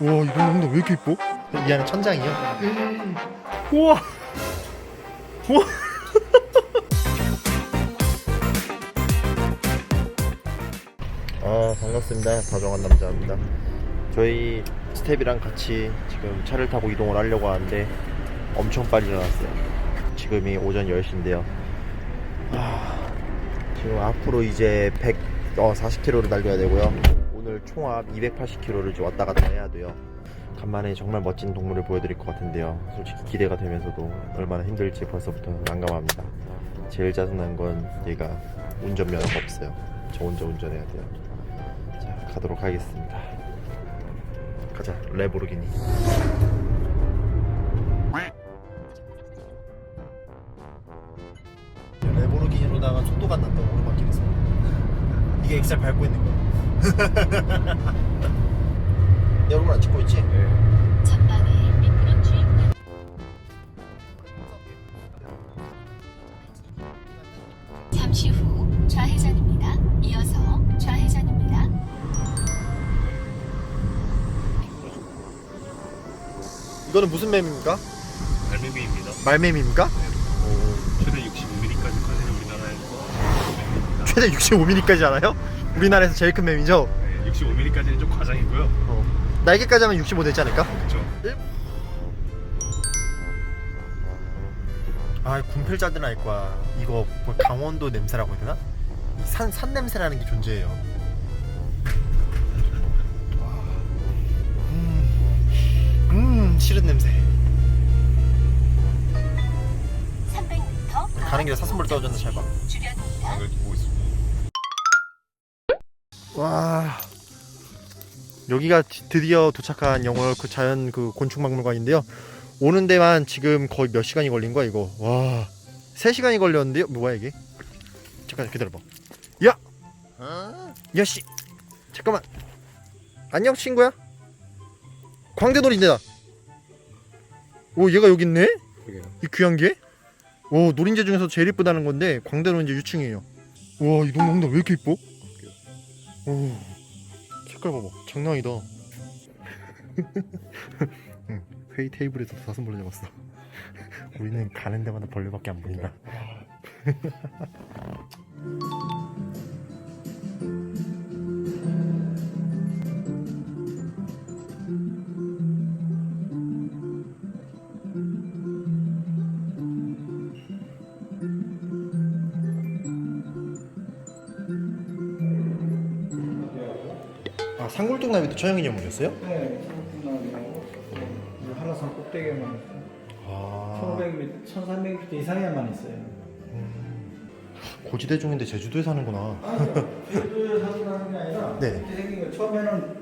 와 이거 근데 왜 이렇게 이뻐? 이 안에 천장이요? 우와! 우와! 아 반갑습니다. 다정한 남자입니다. 저희 스텝이랑 같이 지금 차를 타고 이동을 하려고 하는데 엄청 빨리 일어났어요. 지금이 오전 10시인데요. 아, 지금 앞으로 이제 100, 어, 40km를 달려야 되고요 오늘 총합 280km를 이제 왔다 갔다 해야 돼요. 간만에 정말 멋진 동물을 보여드릴 것 같은데요. 솔직히 기대가 되면서도 얼마나 힘들지 벌써부터 난감합니다. 제일 짜증난 건 얘가 운전면허가 없어요. 저 혼자 운전해야 돼요. 자 가도록 하겠습니다. 가자 레보르기니. 레보르기니로다가 속도가 안 난다고 오르막길에서. 이게 엑셀 밟고 있는 거야 내 얼굴 안 찍고 있지? 전방에 미끄럼 주의보가 잠시 후 좌회전입니다. 이어서 좌회전입니다. 이거는 무슨 뱀입니까? 알맹이입니다. 말뱀입니까? 최대 65mm까지 커지는 우리나라에서 최대 65mm까지 알아요? 우리나라에서 제일 큰 뱀이죠? 네, 65mm까지는 좀 과장이고요. 어. 날개까지 하면 65 되지 않을까? 그렇죠. 아 군필자들은 알 거야 이거 뭐 강원도 냄새라고 해야 되나? 이 산, 산 냄새라는 게 존재해요 음, 음 싫은 냄새 300m 가는 길에 사슴벌 떨어졌나 잘봐 주변입니다. 이걸 보고 있습니다. 와. 여기가 디- 드디어 도착한 영월 그 자연 그 곤충박물관인데요. 오는 데만 지금 거의 몇 시간이 걸린 거야 이거. 와. 3시간이 걸렸는데요? 뭐야 이게? 잠깐 기다려봐. 야! 야씨. 잠깐만. 안녕 친구야. 광대놀이인데다 오 얘가 여기 있네. 이 귀한 게? 오 노린재 중에서 제일 이쁘다는 건데 광대노린재 유충이에요. 와이 동네 왜 이렇게 이뻐? 오 색깔 봐봐. 장난 아니다. 응, 회의 테이블에서 사슴벌레 잡았어. 우리는 가는 데마다 벌레밖에 안 보인다 아 상골동나비도 천연기념물이었어요 네, 청국나무하고 한라산 꼭대기에만 있어요. 아 1500m, 1300m 이상에만 있어요. 고지대중인데 제주도에 사는구나 아니요, 제주도에 사서 가는 게 아니라 네. 이렇게 생긴 거 처음에는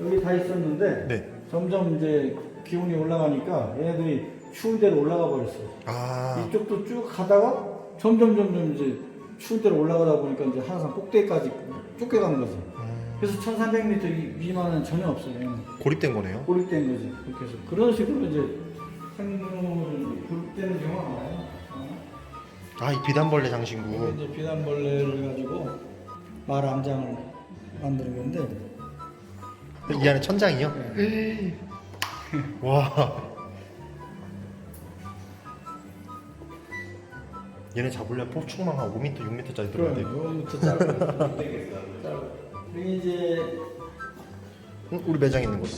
여기 다 있었는데 네. 점점 이제 기온이 올라가니까 얘네들이 추운 데로 올라가 버렸어요. 아 이쪽도 쭉 가다가 점점 점점 이제 추운 데로 올라가다 보니까 이제 한라산 꼭대기까지 쫓겨가는 거지. 음, 그래서 1300m 이- 미만은 전혀 없어요. 고립된 거네요 고립된 거지. 그렇게 해서 그런 식으로 이제 생물을 고립되는 경우가 많아요. 어? 아 이 비단벌레 장신구 이제 비단벌레를 가지고 말 암장을 만드는 건데 이 안에 천장이요? 와 얘네 잡으려면 폭충망 한 5m 6m짜리 들어야 그럼 돼요 이거부터 짧고 짧고 이게 이제 응? 우리 매장 있는 거다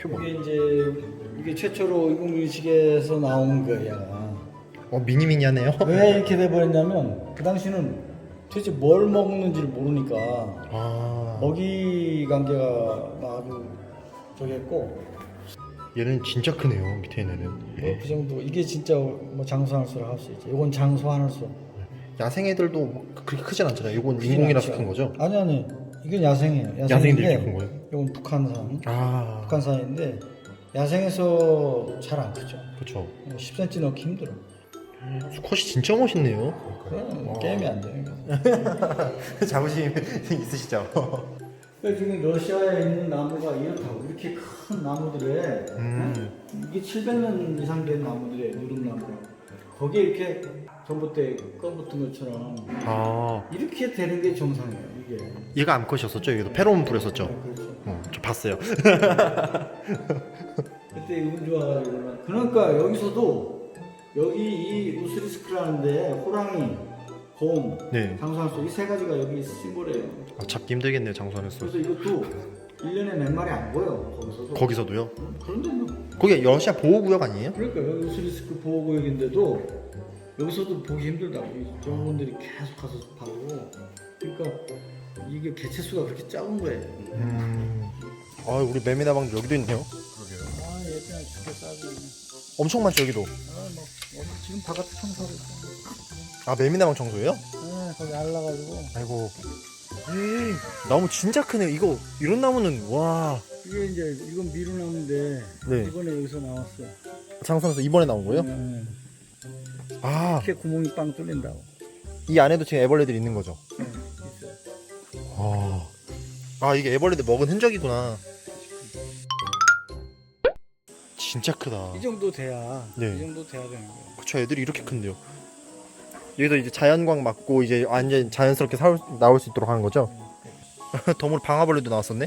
표본 이게 이제 이게 최초로 인공지식에서 나온 거야. 어 미니미니하네요 왜 이렇게 돼버렸냐면 그 당시는 도대체 뭘 먹는지를 모르니까 아 먹이 관계가 아주 저기 했고 얘는 진짜 크네요 밑에 있는 애는 뭐 예. 그 정도 이게 진짜 뭐 장수하는 수라 할 수 있지. 이건 장수하는 수. 야생 애들도 뭐 그렇게 크진 않잖아요 이건 인공이라서 큰 거죠? 아니 아니 이건 야생이에요. 야생인데 야생인데 이렇게 큰 거예요? 이건 북한산. 아 북한산인데 야생에서 잘 안 크죠. 그쵸 10cm 넣기 힘들어. 수컷이 진짜 멋있네요 그럼 게임이 안 돼. 자부심 있으시죠? 지금 러시아에 있는 나무가 이렇다고 이렇게 큰 나무들에 음. 이게 700년 이상 된 나무들이에요. 누름나무. 거기에 이렇게 전봇 대 꺼붙은 것처럼 아 이렇게 되는 게 정상이에요. 이게. 얘가 암컷이었었죠? 얘도 페로몬 뿌렸었죠? 그렇죠. 어, 저 봤어요. 그때 운 좋아가지고 그러니까 여기서도 여기 이 우스리스크라는데 호랑이, 곰, 네. 장수한소 이세 가지가 여기 심볼이에요. 아, 잡기 힘들겠네요 장수하면서. 그래서 이것도 1년에 몇 마리 안 보여 거기서도. 거기서도요? 음, 그런데 뭐 거기 러시아 보호구역 아니에요? 그러니까 여기 우스리스크 보호구역인데도 여기서도 보기 힘들다고 이 정부분들이 계속 가서 봐고 그러니까 이게 개체 수가 그렇게 작은 거예요. 음. 아 우리 매미나방도 여기도 있네요. 아 예전에 죽겠어 아주 그냥. 엄청 많죠 여기도. 아뭐 지금 바깥에 청소를. 아 매미나방 청소예요? 네 거기 알라가지고 아이고. 에이, 나무 진짜 크네요. 이거 이런 나무는 와. 이게 이제 이건 미루나무인데 네. 이번에 여기서 나왔어. 장수하면서 이번에 나온 거예요? 네. 아, 이렇게 구멍이 빵 뚫린다고. 이 안에도 지금 애벌레들이 있는 거죠? 네, 있어요. 아, 아 이게 애벌레들 먹은 흔적이구나. 진짜 크다. 이 정도 돼야 네. 이 정도 돼야 되는 거예요. 그쵸, 애들이 이렇게 큰데요. 여기서 이제 자연광 맞고 이제 완전 자연스럽게 살, 나올 수 있도록 하는 거죠? 덤으로 방아벌레도 나왔었네?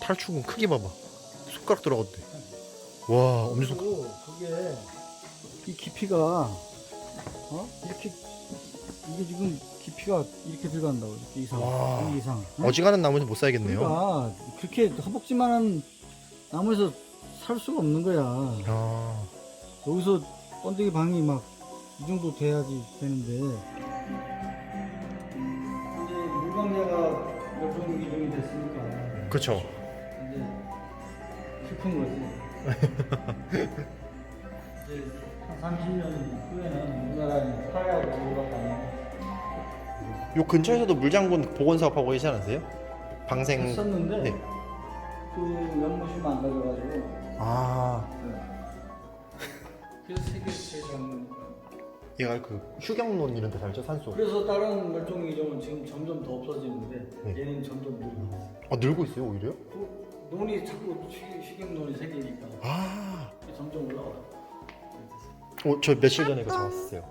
탈출군 크기 봐봐. 손가락 들어갔대. 와, 엄청 손가락. 그리고 이 깊이가 어 이렇게 이게 지금 깊이가 이렇게 들어간다고 이렇게 이상 와. 이 이상. 응? 어지간한 나무는 못 살겠네요. 그러니까 그렇게 허벅지만한 나무에서 살 수가 없는 거야. 아, 여기서 번데기 방이 막 이 정도 돼야지 되는데 이제 물광자가 멸종 기종이 됐으니까 그쵸. 이제 슬픈 거지. 이제 한 30년 후에는 살아야 될 수밖에 안 나. 요 근처에서도 물장군 복원 사업하고 계시지 않으세요? 방생. 했었는데 네. 그 연못이 망가져가지고 아, 네. 그래서 세계 작은 얘가 그 휴경론 이런 데 살죠, 산소. 그래서 다른 멸종 기종은 지금 점점 더 없어지는데 네. 얘는 점점 늘고 있어. 아, 늘고 있어요, 오히려? 그 논이 자꾸 식용 어, 저 며칠 전에 그거 잡았어요.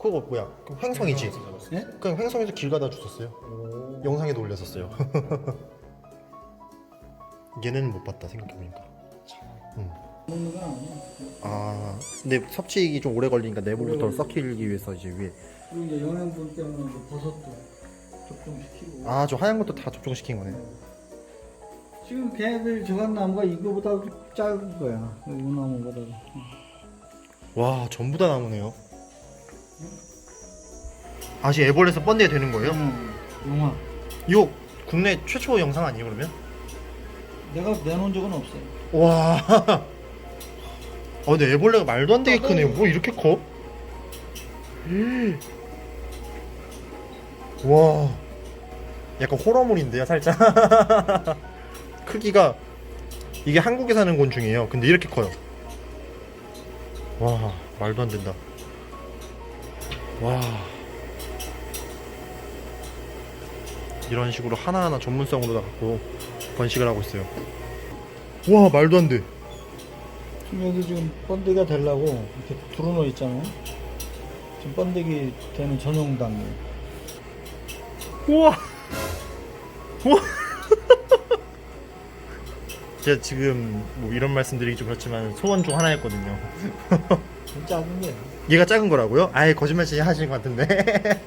그거 뭐야? 그 횡성이지? 예? 그냥 횡성에서 길 가다 주셨어요. 영상에도 올렸었어요. 얘는 못 봤다 생각해보니까. 음. 먹는 건 아니야. 아, 근데 섭취기 좀 오래 걸리니까 내부부터 썩히기 위해서 이제 위에. 그리고 이제 영양분 때문에 이제 버섯도 접종시키고. 아, 저 하얀 것도 다 접종시킨 거네. 지금 걔네들 저간 나무가 이거보다 작은 거야. 이 나무보다. 와, 전부 다 나무네요. 아시 애벌레에서 번데기 되는 거예요? 응. 용화. 이거 국내 최초 영상 아니에요, 그러면? 내가 내놓은 적은 없어. 와. 아 근데 애벌레가 말도 안 되게 크네요. 뭐 이렇게 커? 음. 와. 약간 호러물인데요, 살짝. 크기가 이게 한국에 사는 곤충이에요. 근데 이렇게 커요. 와, 말도 안 된다. 와. 이런 식으로 하나하나 전문성으로 다 갖고 번식을 하고 있어요. 와, 말도 안 돼. 지금 여기 지금 번데기가 되려고 이렇게 들어놓어 있잖아요. 지금 번데기 되는 전용 단계. 우와. 우와. 제가 지금 뭐 이런 말씀드리기 좀 그렇지만 소원 중 하나였거든요. 좀 작은 거야. 얘가 작은 거라고요? 아예 거짓말 진짜 하시는 것 같은데.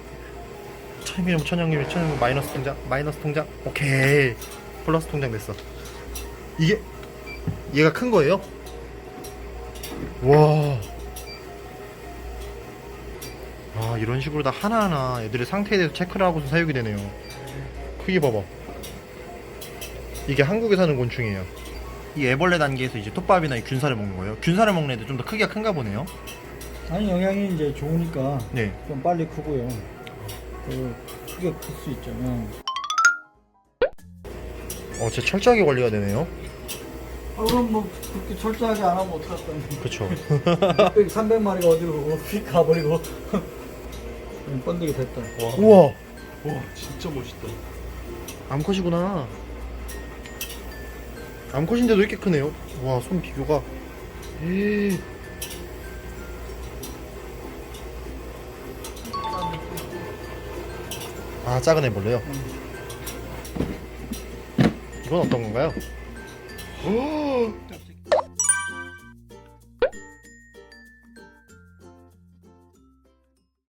천영님, 천영님, 천영님 마이너스 통장, 마이너스 통장. 오케이. 플러스 통장 됐어. 이게 얘가 큰 거예요? 와. 아 이런 식으로 다 하나하나 애들의 상태에 대해서 체크를 하고서 사육이 되네요. 크기 봐봐. 이게 한국에 사는 곤충이에요. 이 애벌레 단계에서 이제 톱밥이나 이 균사를 먹는 거예요. 균사를 먹는 애들 좀 더 크기가 큰가 보네요. 아니 영양이 이제 좋으니까 네. 좀 빨리 크고요. 그 크게 클 수 있죠. 응. 어, 진짜 철저하게 관리가 되네요. 아, 그럼 뭐 그렇게 철저하게 안 하면 어떡할 건데. 그쵸. 300마리가 어디로 휙 가버리고. 음, 번데기 됐다. 우와. 와 진짜 멋있다. 암컷이구나. 암컷인데도 이렇게 크네요. 와, 손 비교가. 에이. 아, 작은 애벌레요? 이건 어떤 건가요? 오,